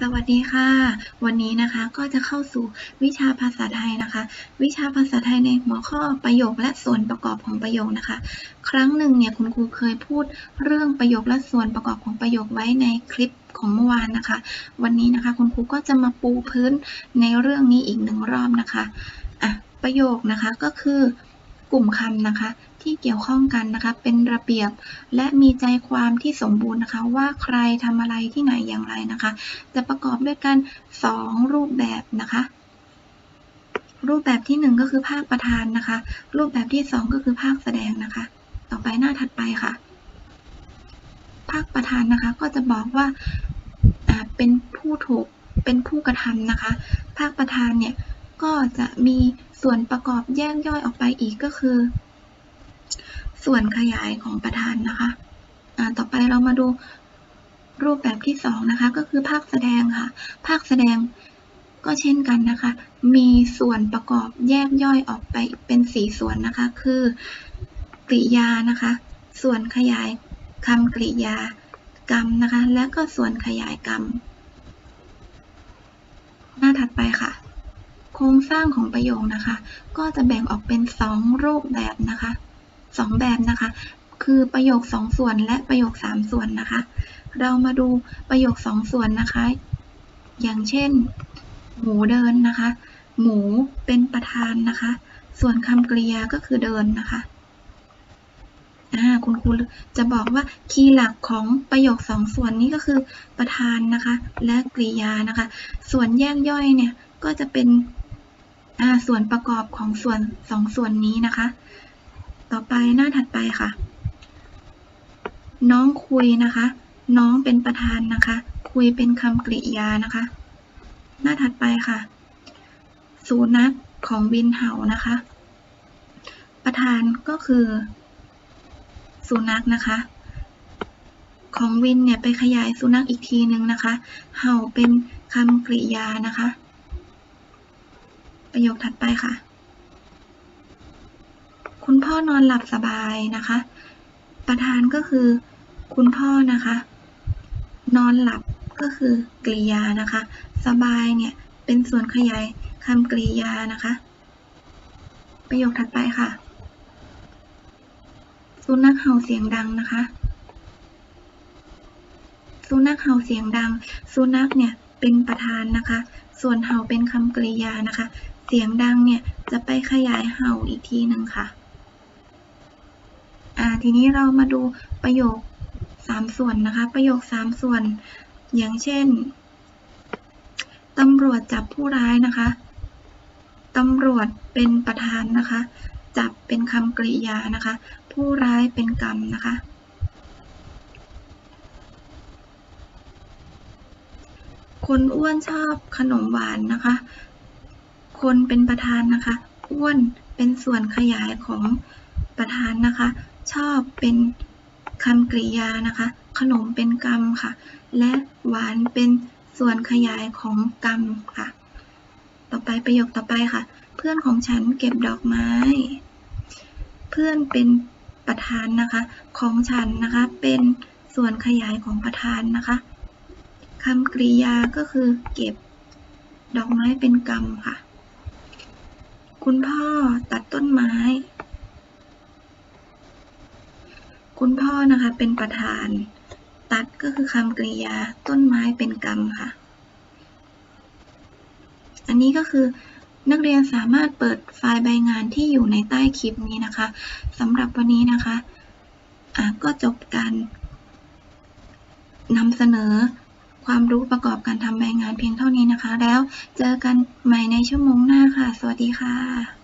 สวัสดีค่ะ วันนี้นะคะก็จะเข้าสู่วิชาภาษาไทยนะคะ วิชาภาษาไทยในหัวข้อประโยคและส่วนประกอบของประโยคนะคะ ครั้งหนึ่งเนี่ยคุณครูเคยพูดเรื่องประโยคและส่วนประกอบของประโยคไว้ในคลิปของเมื่อวานนะคะ วันนี้นะคะคุณครูก็จะมาปูพื้นในเรื่องนี้อีกหนึ่งรอบนะคะอะประโยคนะคะก็คือ กลุ่มคำนะคะ ที่เกี่ยวข้องกันนะคะ เป็นระเบียบ และมีใจความที่สมบูรณ์นะคะ ว่าใครทำอะไรที่ไหนอย่างไรนะคะ จะประกอบด้วยกัน 2 รูปแบบนะคะ รูปแบบที่ 1 ก็คือภาคประธานนะคะ รูปแบบที่ 2 ก็คือภาคแสดงนะคะ ต่อไปหน้าถัดไปค่ะ ภาคประธานนะคะก็จะบอกว่าอ่าเป็นผู้ถูกเป็นผู้กระทำนะคะ ภาคประธานเนี่ย ก็จะมีส่วนประกอบแยกย่อยออกไปอีกก็คือ ส่วนขยายของประธานนะคะอ่าต่อไปเรามาดูรูปแบบที่สองนะคะก็คือภาคแสดงค่ะ ภาคแสดงก็เช่นกันนะคะ มีส่วนประกอบแยกย่อยออกไปเป็นสี่ส่วนนะคะ คือกริยานะคะ ส่วนขยายคำกริยากรรมนะคะ และก็ส่วนขยายกรรม หน้าถัดไปค่ะ โครงสร้างของประโยคนะคะ ก็จะแบ่งออกเป็น 2 รูปแบบนะคะ 2 แบบนะคะ คือประโยค 2 ส่วนและประโยค 3 ส่วนนะคะ เรามาดูประโยค 2 ส่วนนะคะ อย่างเช่น หมูเดินนะคะ หมูเป็นประธานนะคะ ส่วนคำกริยาก็คือเดินนะคะคุณครูจะบอกว่าคีย์หลักของประโยค2ส่วนนี้ก็คือประธานนะคะ และกริยานะคะ ส่วนแยกย่อยเนี่ยก็จะเป็น ส่วนประกอบของส่วนสองส่วนนี้นะคะ ต่อไปหน้าถัดไปค่ะ น้องคุยนะคะ น้องเป็นประธานนะคะ คุยเป็นคำกริยานะคะ หน้าถัดไปค่ะสุนัขของวินเห่านะคะ ประธานก็คือสุนัขนะคะ ของวินเนี่ยไปขยายสุนัขอีกทีนึงนะคะ เห่าเป็นคำกริยานะคะ ประโยคถัดไปค่ะ คุณพ่อนอนหลับสบายนะคะ ประธานก็คือ คุณพ่อนะคะ นอนหลับก็คือกริยานะคะ สบายเนี่ยเป็นส่วนขยายคำกริยานะคะ ประโยคถัดไปค่ะ สุนัขเห่าเสียงดังนะคะ สุนัขเห่าเสียงดัง สุนัขเนี่ยเป็นประธานนะคะ ส่วนเห่าเป็นคำกริยานะคะ เสียงดังเนี่ยจะไปขยายเห่าอีกทีหนึ่งค่ะ อ่าทีนี้เรามาดูประโยคสามส่วนนะคะ ประโยคสามส่วน อย่างเช่นตำรวจจับผู้ร้ายนะคะตำรวจเป็นประธานนะคะ จับเป็นคำกริยานะคะ ผู้ร้ายเป็นกรรมนะคะ คนอ้วนชอบขนมหวานนะคะ คนเป็นประธานนะคะอ้วนเป็นส่วนขยายของประธานนะคะ ชอบเป็นคำกริยานะคะ ขนมเป็นกรรมค่ะ และหวานเป็นส่วนขยายของกรรมค่ะ ต่อไปประโยคต่อไปค่ะ เพื่อนของฉันเก็บดอกไม้ เพื่อนเป็นประธานนะคะ ของฉันนะคะ เป็นส่วนขยายของประธานนะคะคำกริยาก็คือเก็บ ดอกไม้เป็นกรรมค่ะ คุณพ่อตัดต้นไม้ คุณพ่อนะคะเป็นประธาน ตัดก็คือคำกริยาต้นไม้เป็นกรรมค่ะ อันนี้ก็คือนักเรียนสามารถเปิดไฟล์ใบงานที่อยู่ในใต้คลิปนี้นะคะสำหรับวันนี้นะคะะก็จบการนำเสนอ ความรู้ประกอบการทำใบงานเพียงเท่านี้นะคะ แล้วเจอกันใหม่ในชั่วโมงหน้าค่ะ สวัสดีค่ะ